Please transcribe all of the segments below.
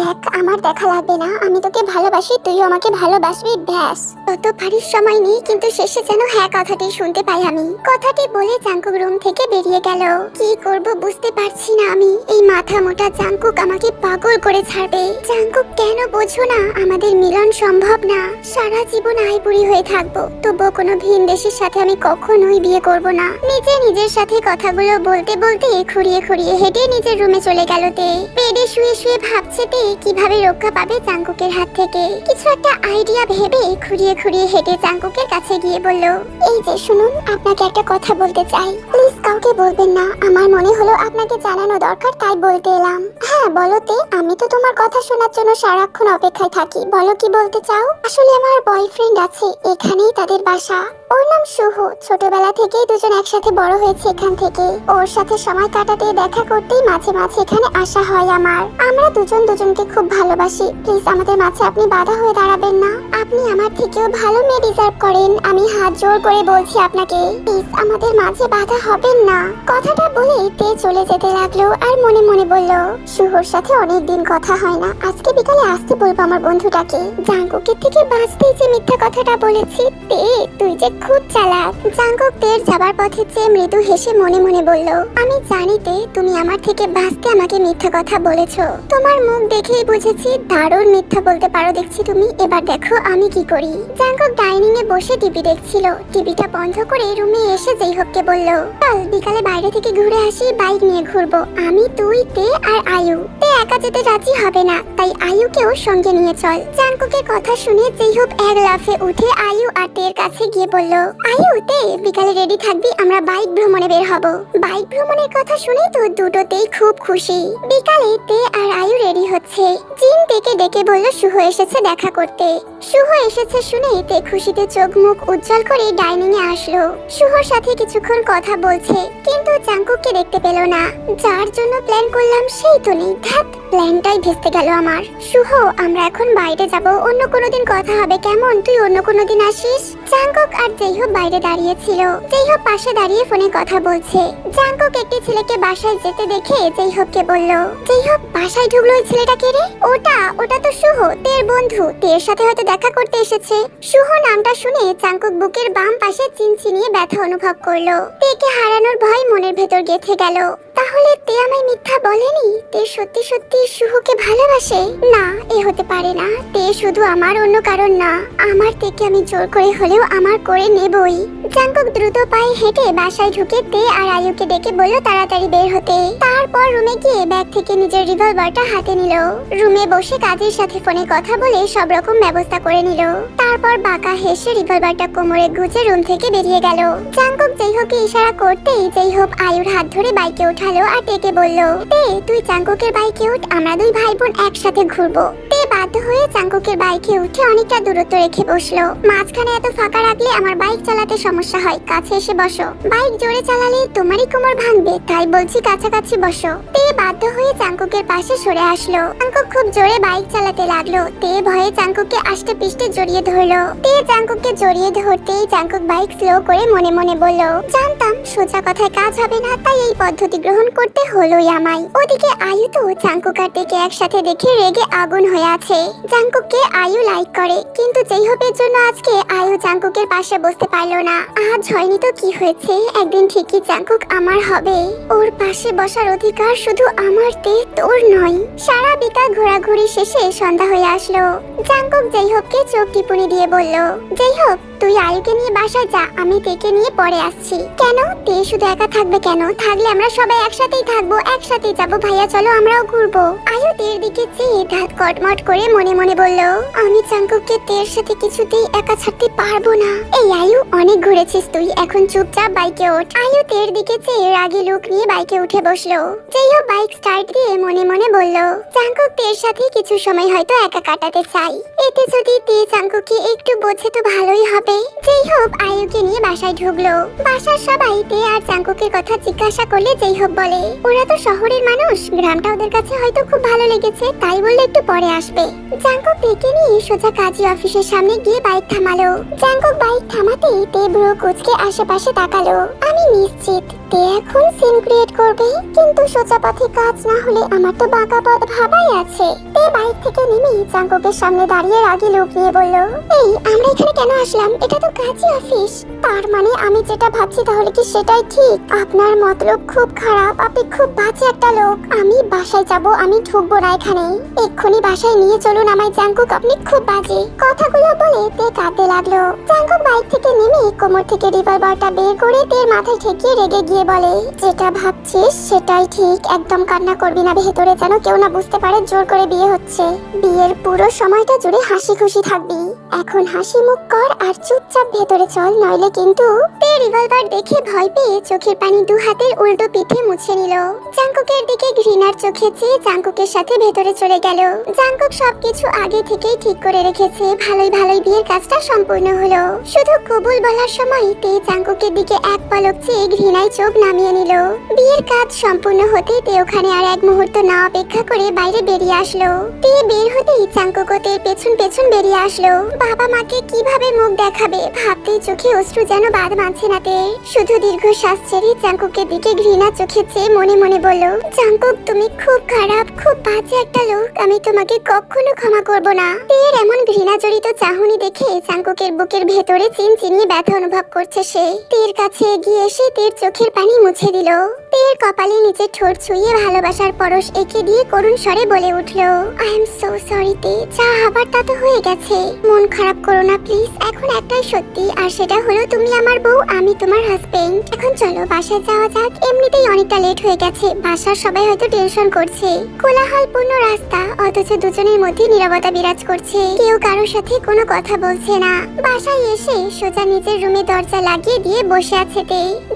দেখ, আমার দেখা লাগবে না। আমি তোকে ভালোবাসি আমাকে ভালোবাসবি, ব্যাস। তত ভারীর সময় নেই, কিন্তু শেষে যেন হ্যাঁ কথাটি শুনতে পাই আমি। কথাটি বলে জাঙ্কুক রুম থেকে বেরিয়ে গেল। কি করব বুঝতে পারছি না আমি। এই মাথা মোটা জাঙ্কুক আমাকে পাগল করে ছাড়বে। জাঙ্কুক, কেন বোঝো না? আমাদের মিলন সম্ভব না। সারা জীবন আইবুড়ি হয়ে থাকব। তবুও কোনো ভিন দেশের সাথে আমি কখনোই বিয়ে করব না। নিজে নিজের সাথে কথাগুলো বলতে বলতে খুঁড়িয়ে খুঁড়িয়ে হেঁটে নিজের রুমে চলে গেল তে। বেডে শুয়ে শুয়ে ভাবছে তে কীভাবে রক্ষা পাবে চাঙ্কুকের হাত থেকে? কিছু একটা আইডিয়া ভেবে খুঁড়িয়ে খুঁড়িয়ে হেঁটে চাঙ্কুকের কাছে গিয়ে বলল, এই যে শুনুন, আপনাকে একটা কথা বলতে চাই। প্লিজ কাউকে বলবেন না। আমার মনে হলো আপনাকে জানানো দরকার, তাই বলতে এলাম। হ্যাঁ বলো তে, আমি তো তোমার কথা শোনার জন্য সারাক্ষণ অপেক্ষায় থাকি। বলো কি বলতে চাও? আসলে আমার বয়ফ্রেন্ড আছে, এখানেই তাদের বাসা। ওর নাম শুভ ছোটবেলা থেকেই দুজন একসাথে বড় হয়েছে এখান থেকে ওর সাথে সময় কাটাতে দেখা করতেই মাঝে মাঝে এখানে আসা হয় আমার। আমরা দুজন দুজনকে খুব ভালোবাসি। প্লিজ আমাদের মাঝে আপনি বাধা হয়ে দাঁড়াবেন না। আপনি আমার থেকেও ভালো মেয়ে ডিজার্ভ করেন। আমি হাত জোর করে বলছি আপনাকে, প্লিজ আমাদের মাঝে বাধা হবেন না। কথাটা বলে তে চলে যেতে লাগল আর মনে মনে বলল শুভর সাথে অনেক দিন কথা হয় না। আজকে বিকালে আসতে বলব আমার বন্ধুটাকে। জাঙ্কুকের থেকে বাঁচতেই যে মিথ্যা কথাটা বলেছি, তে, তুই যে খুব চালাক। জাঙ্কুক তের যাবার পথে চেয়ে মৃদু হেসে মনে মনে বলল, আমি জানি তে তুমি আমার থেকে বাঁচতে আমাকে মিথ্যা কথা বলেছ। তোমার মুখ দেখেই বুঝেছি, দারুণ মিথ্যা বলতে পারো দেখছি তুমি। এবার দেখো আমি কি করি। জাঙ্কুক ডাইনিং এ বসে টিভি দেখছিল। টিভিটা বন্ধ করে রুমে এসে যেই হোককে বলল, চল, বিকালে বাইরে থেকে ঘুরে আসি, বাইক নিয়ে ঘুরবো। আমি, তুই, তে আর আয়ু। তে একা যেতে রাজি হবে না, তাই আয়ুকেও সঙ্গে নিয়ে চল। জাঙ্কুকের কথা শুনে যেই হোক এক লাফে উঠে আয়ু আর তের কাছে গিয়ে বলল আয়ু তে বিকালে রেডি থাকবি, আমরা বাইক ভ্রমণে বের হব। বাইক ভ্রমণের কথা শুনে তো দুটোতেই খুব খুশি। বিকালে তে আর আয়ু রেডি হচ্ছে। জিন তেকে ডেকে বলল শুভ এসেছে দেখা করতে। শুভ এসেছে শুনে তে খুশিতে চোখ মুখ উজ্জ্বল করে ডাইনিং এ আসলো। শুভর সাথে কিছুক্ষণ কথা বলছে, কিন্তু জাঙ্কুককে দেখতে পেল না। যার জন্য প্ল্যান করলাম সেই তো নেই। ধ্যাত প্ল্যানটাই ভেস্তে গেল আমার। শুভ আমরা এখন বাইরে যাব, অন্য কোনো দিন কথা হবে কেমন? তুই অন্য কোনো দিন আসিস? জাঙ্কুক আর যেই বাইরে দাঁড়িয়েছিল যেই হোক পাশে দাঁড়িয়ে ফোনে কথা বলছে। জাঙ্কুক একটি ছেলেকে বাসায় যেতে দেখে যেই হোককে বলল যেই হোক বাসায় ঢুকলো ওই ছেলেটা কে রে? ওটা ওটা তো শুভ তের বন্ধু। তের সাথে হয়তো দেখা করতে এসেছে। শুভ নামটা শুনে চাঙ্কুক বুকের বাম পাশে চিনচিনিয়ে ব্যথা অনুভব করল। তেকে হারানোর ভয় মনের ভেতর গেঁথে গেল। তাহলে তে আমায় মিথ্যা বলেনি? তে সত্যি সত্যি শুভকে ভালোবাসে? না, এ হতে পারে না। তে শুধু আমার অন্য কারণ না, আমার থেকে আমি জোর করে হলেও আমার করে নেবই। জাঙ্কুক দ্রুত পায়ে হেঁটে বাসায় ঢুকে তে আর আয়ুকে ডেকে বলল তাড়াতাড়ি বের হতে। তারপর রুমে গিয়ে ব্যাগ থেকে নিজের রিভলভারটা হাতে নিল। রুমে বসে কাজের সাথে ফোনে কথা বলে সব রকম ব্যবস্থা করে নিল। তারপর বাঁকা হেসে রিভলভারটা কোমরে গুজে রুম থেকে বেরিয়ে গেল। জাঙ্কুক হোককে ইশারা করতেই যেই হোক আয়ুর হাত ধরে বাইকে উঠালো আর টেকে বলল তে তুই চাঙ্কুকের বাইকে উঠ, আমরা দুই ভাই বোন একসাথে ঘুরবো। বাধ্য হয়ে চাঙ্কুকের বাইকে উঠে অনেকটা দূরত্ব রেখে বসল। মাঝখানে এত ফাঁকা রাখলে আমার বাইক চালাতে সমস্যা হয়। কাছে এসে বসো। বাইক জোরে চালালে তোমারই কোমর ভাঙবে, তাই বলছি কাছাকাছি বসো। তে বাধ্য হয়ে চাঙ্কুকের পাশে সরে আসলো। চাঙ্কুক খুব জোরে বাইক চালাতে লাগল। তে ভয়ে চাঙ্কুককে আষ্টে পিষ্টে জড়িয়ে ধরলো। তে চাঙ্কুককে জড়িয়ে ধরতেই চাঙ্কুক বাইক স্লো করে মনে মনে বলল, জানতাম সোজা কথায় কাজ হবে না, তাই এই পদ্ধতি গ্রহণ করতে হলোই আমায়। ওদিকে আয়ু তো চাঙ্কুক আর টেকে একসাথে দেখে রেগে আগুন হয়ে আছে। চাঙ্কুককে আয়ু লাইক করে, কিন্তু যেই হোপের জন্য আজকে আয়ু চাঙ্কুকের পাশে বসতে পারল না। আজ হয়নি তো কি হয়েছে? একদিন ঠিকই চাঙ্কুক আমার হবে। ওর পাশে বসার অধিকার শুধু আমার তে তোর নয়। সারা বিকাল ঘোরাঘুরি শেষে সন্ধ্যা হয়ে আসলো। জাঙ্কুক যেই হোককে চোখ টিপুনি দিয়ে বলল যেই হোক তুই আয়ুকে নিয়ে বাসায় যা, আমি তেকে নিয়ে পরে আসছি। কেন? তে শুধু একা থাকবে কেন? থাকলে আমরা সবাই একসাথেই থাকব, একসাথেই যাব। ভাইয়া, চলো আমরাও ঘুরবো। আয়ু তের দিকে চেয়ে দাঁত কটমট করে মনে মনে বলল, আমি চাঙ্কুককে তের সাথে কিছুতেই একা ছাড়তে পারব না। এই আয়ু অনেক ঘুরেছিস তুই। এখন চুপচাপ বাইকে ওঠ। আয়ু তের দিকে চেয়ে রাগি লুক নিয়ে বাইকে উঠে বসল। যাই হোক, বাইক স্টার্ট দিয়ে মনে মনে বলল, চাঙ্কুক তের সাথে কিছু সময় হয়তো একা কাটাতে চাই। এতে যদি তে চাঙ্কুকে একটু বোঝে তো ভালোই হবে। যেই হোক আয়ুকে নিয়ে বাসায় ঢুকলো। বাসার সবাই তে আর চাঙ্কুকের কথা জিজ্ঞাসা করলে যেই হোক বলে। ওরা তো শহরের মানুষ। গ্রামটা ওদের কাছে হয়তো খুব ভালো লেগেছে, তাই বললে একটু পরে আসবে। জাঙ্কুক ডেকে নিয়ে সোজা কাজী অফিসের সামনে গিয়ে বাইক থামালো। জাঙ্কুক বাইক থামাতে তে ব্রো কোচকে আশেপাশে তাকালো। আমি নিশ্চিত তে এখন সিন ক্রিয়েট করবে, কিন্তু সোজা পথে কাজ না হলে আমার তো বাঁকা পথ ভাবাই আছে। তে বাইক থেকে নেমে জাঙ্কুকের সামনে দাঁড়িয়ে রাগি লোক নিয়ে বলল, এই, আমরা এখানে কেন আসলাম? এটা তো কাজী অফিস তার মানে আমি যেটা ভাবছি তাহলে কি সেটাই ঠিক? আপনার মতলব খুব খারাপ, আপনি খুব বাজে একটা লোক। আমি বাসায় যাব, আমি ঢুকবো না এখানে। এক্ষুনি বাসায় নিয়ে চলুন আমায় জাঙ্কুক আপনি খুব বাজে। কথাগুলো বলে তে কাঁদতে লাগল। জাঙ্কুক বাইক থেকে নেমে কোমর থেকে রিভলভারটা বের করে তের মাথায় ঠেকিয়ে রেগে গিয়ে বলে, যেটা ভাবছিস সেটাই ঠিক, একদম কান্না করবি না ভেতরে, যেন কেউ না বুঝতে পারে জোর করে বিয়ে হচ্ছে। বিয়ের পুরো সময়টা জুড়ে হাসি খুশি থাকবি। এখন হাসি মুখ কর আর চুপচাপ ভেতরে চল, নইলে কিন্তু তে রিভলভার দেখে ভয় পেয়ে চোখের পানি দু হাতের উল্টো পিঠে মুছে নিল। জাঙ্কুকের দিকে ঘৃণার চোখে চেয়ে জাঙ্কুকের সাথে ভেতরে চলে গেল। জাঙ্কুক সবকিছু আগে থেকেই ঠিক করে রেখেছে, ভালোই ভালোই বিয়ের কাজটা সম্পূর্ণ হলো। শুধু কবুল বলার সময় তে জাঙ্কুকের দিকে এক পলক চেয়ে ঘৃণায় চোখ নামিয়ে নিল। বিয়ের কাজ সম্পূর্ণ হতে তে ওখানে আর এক মুহূর্ত না অপেক্ষা করে বাইরে বেরিয়ে আসলো। তে বের হতেই জাঙ্কুকও তের পেছন পেছন বেরিয়ে আসলো। বাবা মাকে কীভাবে মুখ দেখাবে? ভাবতেই চোখে অশ্রু যেন বাদ মানছে না তে। শুধু দীর্ঘশ্বাস ছেড়ে জাঙ্কুকের দিকে ঘৃণা চোখে চেয়ে মনে মনে বলল জাঙ্কুক তুমি খুব খারাপ, খুব বাজে একটা লোক। আমি তোমাকে কখনো ক্ষমা করব না। তের এমন ঘৃণা জড়িত চাহনি দেখে জাঙ্কুকের বুকের ভেতরে চিনচিনিয়ে ব্যথা অনুভব করছে সে। তের কাছে এগিয়ে এসে তের চোখের পানি মুছে দিল। তের কপালে নিচে ঠোঁট ছুঁয়ে ভালোবাসার পরশ এঁকে দিয়ে করুণ স্বরে বলে উঠল আই এম সো সরি তে। যা হবার তা তো হয়ে গেছে। মন খারাপ করো না প্লিজ এখন একটাই সত্যি, আর সেটা হলো তুমি আমার বউ, আমি তোমার হাজবেন্ড এখন চলো, বাসায় যাওয়া যাক। এমনিতেই অনেকটা লেট হয়ে গেছে। বাসার সবাই হয়তো টেনশন করছে। কোলাহলপূর্ণ রাস্তা, অথচ দুজনের মধ্যে নীরবতা বিরাজ করছে। কেউ কারোর সাথে কোনো কথা বলছে না। বাসায় এসে সোজা নিজের রুমে দরজা লাগিয়ে দিয়ে বসে আছে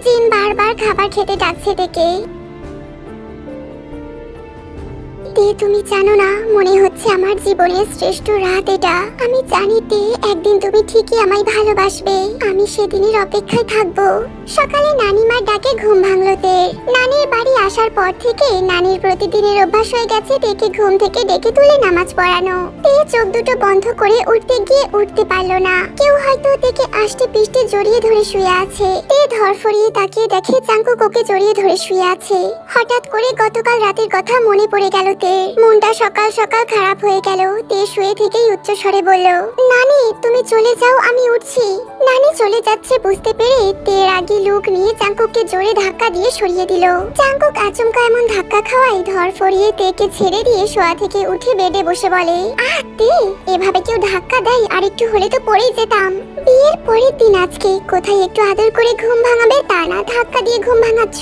জিন বারবার খাবার খেতে ডাকছে তেকে। তে তুমি জানো না, মনে হচ্ছে আমার জীবনের শ্রেষ্ঠ রাত এটা। আমি জানি তে, একদিন তুমি ঠিকই আমায় ভালোবাসবে। আমি সেদিনের অপেক্ষায় থাকব। সকালে নানিমার ডাকে ঘুম ভাঙলো তে। নানির বাড়ি আসার পর থেকে নানির প্রতিদিনের অভ্যাস হয়ে গেছে তেকে ঘুম থেকে ডেকে তুলে নামাজ পড়ানো। তে চোখ দুটো বন্ধ করে উঠতে গিয়ে উঠতে পারল না। কেউ হয়তো তেকে আষ্টে পিষ্টে জড়িয়ে ধরে শুয়ে আছে। তে ধরফরিয়ে তাকিয়ে দেখে চাঙ্কুক ওকে জড়িয়ে ধরে শুয়ে আছে। হঠাৎ করে গতকাল রাতের কথা মনে পড়ে গেল তে। মনটা সকাল সকাল খারাপ হয়ে গেল। তে শুয়ে থেকেই উচ্চ স্বরে বলল, নানি, তুমি চলে যাও, আমি উঠছি। নানি চলে যাচ্ছে বুঝতে পেরে তের আগে লোক নিয়ে চাঙ্কুককে জোরে ধাক্কা দিয়ে সরিয়ে দিল। চাঙ্কুক আচমকা এমন ধাক্কা খাওয়াই ধর ফরিয়ে তেকে ছেড়ে দিয়ে শোয়া থেকে উঠে বেডে বসে বলে, আহ তে, এভাবে কেউ ধাক্কা দেয়? আর একটু হলে তো পড়েই যেতাম। বিয়ের পরের দিন আজকে কোথায় একটু আদর করে ঘুম ভাঙাবে তা না, ধাক্কা দিয়ে ঘুম ভাঙাচ্ছ।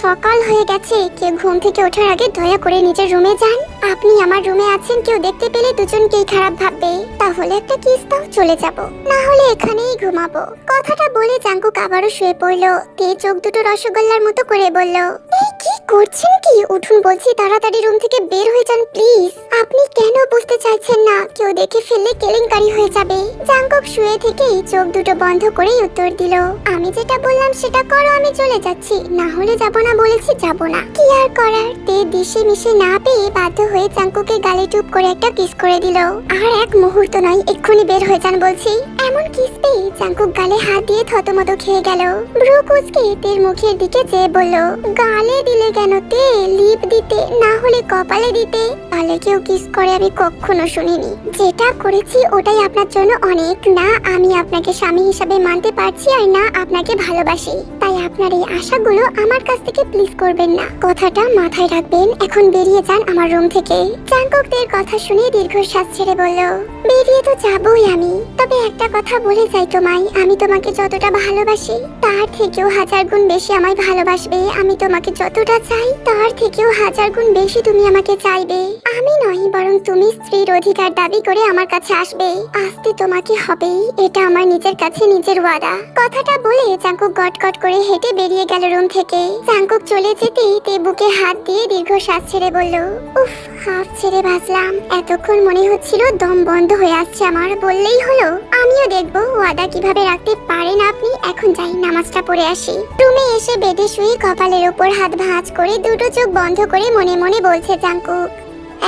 সকাল হয়ে গেছে, কেউ ঘুম থেকে ওঠার আগে দয়া করে নিজের রুমে যান আপনি আমার রুমে আছেন, কেউ দেখতে পেলে দুজনকেই খারাপ ভাববে। তাহলে একটা কিস দাও, চলে যাব। না হলে এখানেই ঘুমাবো। কথাটা বলে জাঙ্কুক আবারও শুয়ে পড়ল। তে চোখ দুটো রসগোল্লার মতো করে বলল, এই কি করছেন কি? উঠুন বলছি, তাড়াতাড়ি রুম থেকে বের হয়ে যান, প্লিজ। আপনি কেন বুঝতে চাইছেন না? কেউ দেখে ফেললে কেলেঙ্কারি হয়ে যাবে। জাঙ্কুক শুয়ে থেকেই চোখ দুটো বন্ধ করেই উত্তর দিল, আমি যেটা বললাম সেটা করো, আমি চলে যাচ্ছি। না হলে যাব না বলেছি, যাব না। কি আর করার? তে দিশে মিশে না পেয়ে বাধ্য হয়ে চাঙ্কুকে গালে টুপ করে একটা কিস করে দিল। আর এক মুহূর্ত নয়, এক্ষুনি বের হয়ে যান বলছি। এমন কিস পেয়ে চাঙ্কুক গালে হাত দিয়ে থতমত খেয়ে গেল। ব্রু কুচকে তের মুখের দিকে চেয়ে বলল, গালে দিলে কেন তে লিপ দিতে, না হলে কপালে দিতে? তাহলে কেউ কিস করে আমি কখনো শুনিনি। যেটা করেছি ওটাই আপনার জন্য অনেক। না, আমি আপনাকে স্বামী হিসাবে মানতে পারছি আর না, আপনাকে ভালোবাসি। তাই আপনার এই আশাগুলো আমার কাছ থেকে প্লিজ করবেন না। কথাটা মাথায় রাখবেন। এখন বেরিয়ে যান আমার রুম থেকে। চাঙ্কুকদের কথা শুনে দীর্ঘশ্বাস ছেড়ে বলল, বেরিয়ে তো যাবই আমি। তবে একটা কথা বলে যাই তোমায়। আমি তোমাকে যতটা ভালোবাসি, তার থেকেও হাজার গুণ বেশি আমায় ভালোবাসবে। আমি তোমাকে যতটা চাই, তার থেকেও হাজার গুণ বেশি তুমি আমাকে চাইবে। আমি নই বরং তুমি স্ত্রীর অধিকার দাবি করে আমার কাছে আসবে। আসতে তোমাকে হবেই। এটা আমার নিজের কাছে নিজের ওয়াদা। কথাটা বলে চাঙ্কুক গটগট করে হেঁটে বেরিয়ে গেল রুম থেকে। চাঙ্কুক চলে যেতেই তে বুকে হাত দিয়ে দীর্ঘশ্বাস ছেড়ে বলল, উফ হাফ ছেড়ে ভাসলাম এতক্ষণ মনে হচ্ছিল দম বন্ধ হয়ে আসছে আমার, বললেই হলো, আমিও দেখব ওয়াদা কীভাবে রাখতে পারেন আপনি, এখন যাই, নামাজটা পড়ে আসি। রুমে এসে বেডে শুয়ে কপালের ওপর হাত ভাঁজ করে দুটো চোখ বন্ধ করে মনে মনে বলছে চাঙ্কুক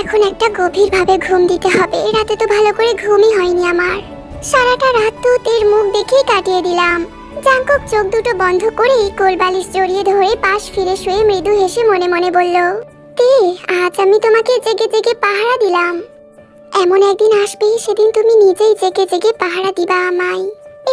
এখন একটা গভীর ভাবে ঘুম দিতে হবে। রাতে তো ভালো করে ঘুমই হয়নি আমার। সারাটা রাত তো তের মুখ দেখেই কাটিয়ে দিলাম। জাঙ্কক চোখ দুটো বন্ধ করে কোলবালিশ জড়িয়ে ধরে পাশ ফিরে শুয়ে মৃদু হেসে মনে মনে বলল তে আজ আমি তোমাকে জেগে জেগে পাহারা দিলাম। এমন একদিন আসবে, সেদিন তুমি নিজেই জেগে জেগে পাহারা দিবা আমায়।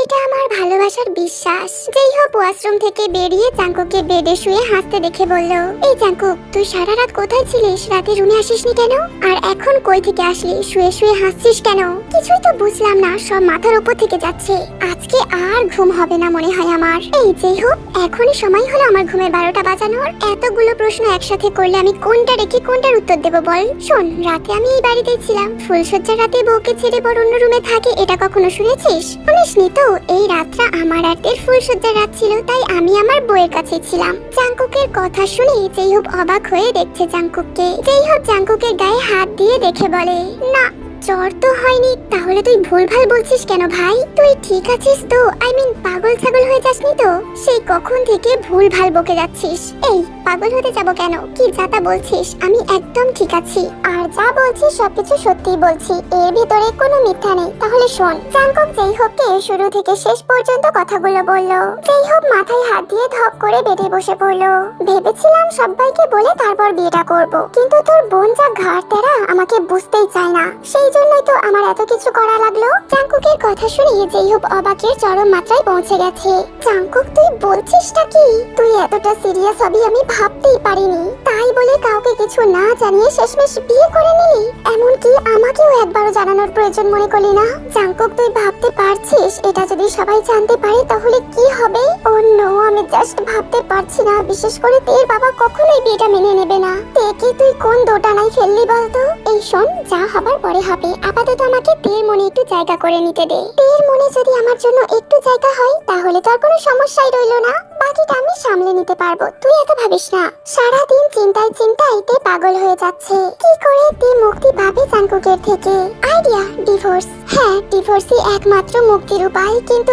এটা আমার ভালোবাসার বিশ্বাস। যেই হোক, ওয়াশরুম থেকে বেরিয়ে চাঙ্কুকে বেডে শুয়ে হাসতে দেখে বলল, এই চাঙ্কুক তুই সারা রাত কোথায় ছিলিস? রাতে রুমে আসিসনি কেন? আর এখন কই থেকে আসলি? শুয়ে শুয়ে হাসছিস কেন? কিছুই তো বুঝলাম না, সব মাথার উপর থেকে যাচ্ছে। আজকে আর ঘুম হবে না মনে হয় আমার। এই যেই হোক, এখনই সময় হলো আমার ঘুমের বারোটা বাজানোর। এতগুলো প্রশ্ন একসাথে করলে আমি কোনটা রেখে কোনটার উত্তর দেবো বল? শোন, রাতে আমি এই বাড়িতেই ছিলাম। ফুলসজ্জার রাতে বউকে ছেড়ে বড় অন্য রুমে থাকে, এটা কখনো শুনেছিস? শুনিসনি তো? এই রাতটা আমার আটের ফুলসজ্জার রাত ছিল, তাই আমি আমার বউয়ের কাছে ছিলাম। চাঙ্কুকের কথা শুনে যেই হোক অবাক হয়ে দেখছে চাঙ্কুককে যেই হোক চাঙ্কুকের গায়ে হাত দিয়ে দেখে বলে, না জ্বর তো হয়নি, তাহলে তুই ভুলভাল বলছিস কেন ভাই? তুই ঠিক আছিস তো? আই মিন পাগল ছাগল হয়ে যাসনি তো? সেই কখন থেকে ভুলভাল বকে যাচ্ছিস? এই, পাগল হতে যাব কেন? কি যাতা বলছিস? আমি একদম ঠিক আছি। আর যা বলছিস সবকিছু সত্যিই বলছি। এর ভিতরে কোনো মিথ্যা নেই। তাহলে শোন চাঙ্কক যেই হোককে শুরু থেকে শেষ পর্যন্ত কথাগুলো বলল। যেই হোক মাথায় হাত দিয়ে ধপ করে বেডে বসে পড়ল। ভেবেছিলাম সবাইকে বলে তারপর বিয়েটা করব। কিন্তু তোর বোন যা ঘাড় তেরা আমাকে বুঝতেই চায় না। সেই জন্যই তো আমার এত কিছু করা লাগল। চাঙ্কুকের কথা শুনে যেই হোক অবাকের চরম মাত্রায় পৌঁছে গেছে। চাঙ্কুক তুই বলছিসটা কি? তুই এতটা সিরিয়াস হবি আমি ভাবতেই পারিনি। তাই বলে কাউকে কিছু না জানিয়ে শেষমেশ বিয়ে করে নিলি? এমনকি আমাকেও একবারও জানানোর প্রয়োজন মনে করলি না? চাঙ্কুক তুই ভাবতে পারছিস? এটা যদি সবাই জানতে পারে, তাহলে কি হবে? ও নো, আমি জাস্ট ভাবতে পারছি না। বিশেষ করে তের বাবা কখনোই বিয়েটা মেনে নেবে না। তেকে তুই কোন দোটানায় ফেললি বলতো? এই শোন, যা হবার পরে হবে। আপাতত আমাকে তের মনে একটু জায়গা করে নিতে দে। তের মনে যদি আমার জন্য একটু জায়গা হয়, তাহলে তো আর কোনো সমস্যাই রইল না। বাকিটা আমি সামলে নিতে পারব। তুই এত ভাবিস না। সারাদিন চিন্তায় চিন্তায় তে পাগল হয়ে যাচ্ছে। কি করে তে মুক্তি পাবে চাঙ্কুকের থেকে? Idea, divorce. হ্যাঁ ডিভোর্সই একমাত্র মুক্তির উপায়, কিন্তু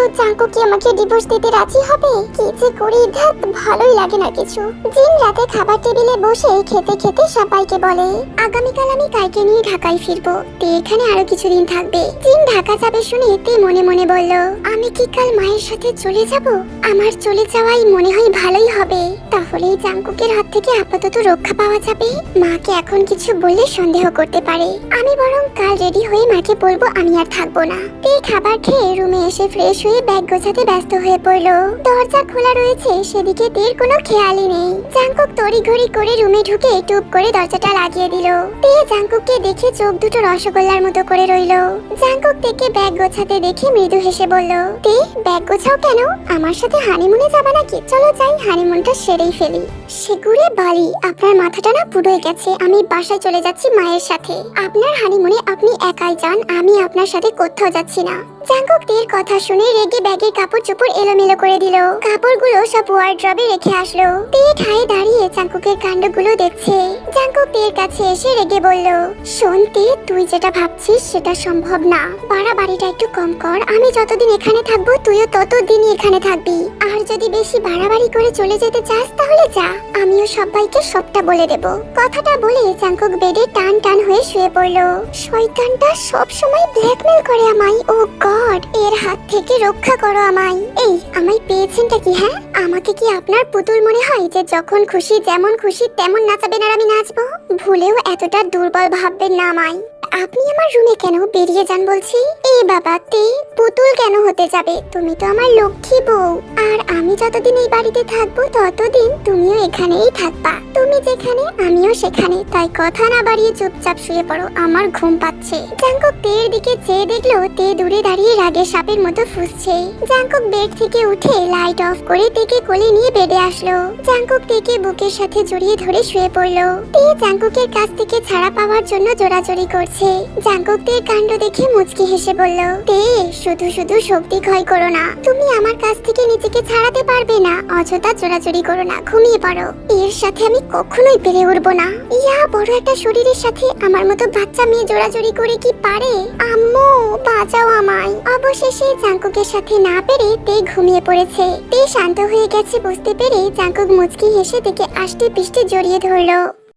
কি আমাকে ডিভোর্স দিতে রাজি হবে? কি যে করি ধ্যাত ভালোই লাগে না কিছু। রাতে খাবার টেবিলে বসে খেতে খেতে সবাইকে বলে, আগামীকাল আমি কাইকে নিয়ে ঢাকায় ফিরবো। তে এখানে আরও কিছুদিন থাকবে। ঢাকা যাবে শুনে তে মনে মনে বলল, আমি কি কাল মায়ের সাথে চলে যাব? আমার চলে যাওয়াই মনে হয় ভালোই হবে। তাহলে এই চাঙ্কুকের হাত থেকে আপাতত রক্ষা পাওয়া যাবে। মাকে এখন কিছু বললে সন্দেহ করতে পারে। আমি বরং কাল রেডি হয়ে মাকে বলব আমি আর থাকব না। তে খাবার খেয়ে রুমে এসে ফ্রেশ হয়ে ব্যাগ গোছাতে ব্যস্ত হয়ে পড়ল। দরজা খোলা রয়েছে, সেদিকে তের কোনো খেয়ালই নেই। জাঙ্কুক তড়িঘড়ি করে রুমে ঢুকে টুপ করে দরজাটা লাগিয়ে দিল। তে জাঙ্কুককে দেখে চোখ দুটো রসগোল্লার মতো করে রইল। জাঙ্কুক থেকে ব্যাগ গোছাতে দেখে মৃদু হেসে বলল, তে ব্যাগ গোছাও কেন? আমার সাথে হানিমুনে যাবা নাকি? চলো যাই হানিমুনটা সেরেই ফেলি। সেগুড়ে বালি, আপনার মাথাটা না পুরোই গেছে, আমি বাসায় চলে যাচ্ছি মায়ের সাথে। আপনার হানিমুনে আপনি একাই যান আমি আপনার সাথে কোথাও যাচ্ছি না। জাঙ্কুক তীর কথা শুনে রেগে ব্যাগের কাপড় চোপড় এলোমেলো করে দিল। কাপড়গুলো সব ওয়ার্ড্রবে রেখে আসলো। তে ঠায়ে দাঁড়িয়ে জাঙ্কুকের কাণ্ডগুলো দেখছে। জাঙ্কুক তীর কাছে এসে রেগে বলল, শোন তে, তুই যেটা ভাবছিস সেটা সম্ভব না। বাড়াবাড়িটা একটু কম কর। আমি যতদিন এখানে থাকব, তুইও ততদিনই এখানে থাকবি। আর যদি বেশি বাড়াবাড়ি করে চলে যেতে চাস, তাহলে যা। আমিও সবাইকে সবটা বলে দেব। কথাটা বলে জাঙ্কুক বেডে টান টান হয়ে শুয়ে পড়ল। শয়তানটা সব সময় ব্ল্যাকমেল করে আমায়। ও এর হাত থেকে রক্ষা করো আমায়। এই, আমায় পেয়েছেনটা কি হ্যাঁ? আমাকে কি আপনার পুতুল মনে হয় যে যখন খুশি, যেমন খুশি, তেমন নাচাবেন আর আমি নাচবো? ভুলেও এতটা দুর্বল ভাববেন না আমায়। আপনি আমার রুমে কেন বেরিয়ে যান বলছি? এই বাবা তে পুতুল কেন হতে যাবে? তুমি তো আমার লক্ষ্মী বউ। আর আমি যতদিন এই বাড়িতে থাকব, ততদিন তুমিও এখানেই থাকবা। তুমি যেখানে, আমিও সেখানে। তাই কথা না বাড়িয়ে চুপচাপ শুয়ে পড়ো, আমার ঘুম পাচ্ছে। জাঙ্কক তের দিকে চেয়ে দেখল, তে দূরে দাঁড়িয়ে রাগে সাপের মতো ফুসছে। জাঙ্কক বেড থেকে উঠে লাইট অফ করে তেকে কোলে নিয়ে বেডে আসলো। জাঙ্কক তেকে বুকের সাথে জড়িয়ে ধরে শুয়ে পড়ল। তে জাঙ্কুকের কাছ থেকে ছাড়া পাওয়ার জন্য জোরাজোরি করছে। জাঙ্কুক কাণ্ড দেখে মুচকি হেসে বলল, তে, শুধু শুধু শক্তি ক্ষয় করো না। তুমি আমার কাছ থেকে নিজেকে ছাড়াতে পারবে না। অযথা জোরাজোরি করো না। ঘুমিয়ে পড়ো। এর সাথে আমি কখনোই পেরে উঠবো না। ইয়া বড় একটা শরীরের সাথে আমার মতো বাচ্চা মেয়ে জোরাজোরি করে কি পারে? আম্মু, বাঁচাও আমায়। অবশেষে জাঙ্কুকের সাথে না পেরে তে ঘুমিয়ে পড়েছে। তে শান্ত হয়ে গেছে বুঝতে পেরে জাঙ্কুক মুচকি হেসে থেকে আষ্টে পিষ্টে জড়িয়ে ধরলো।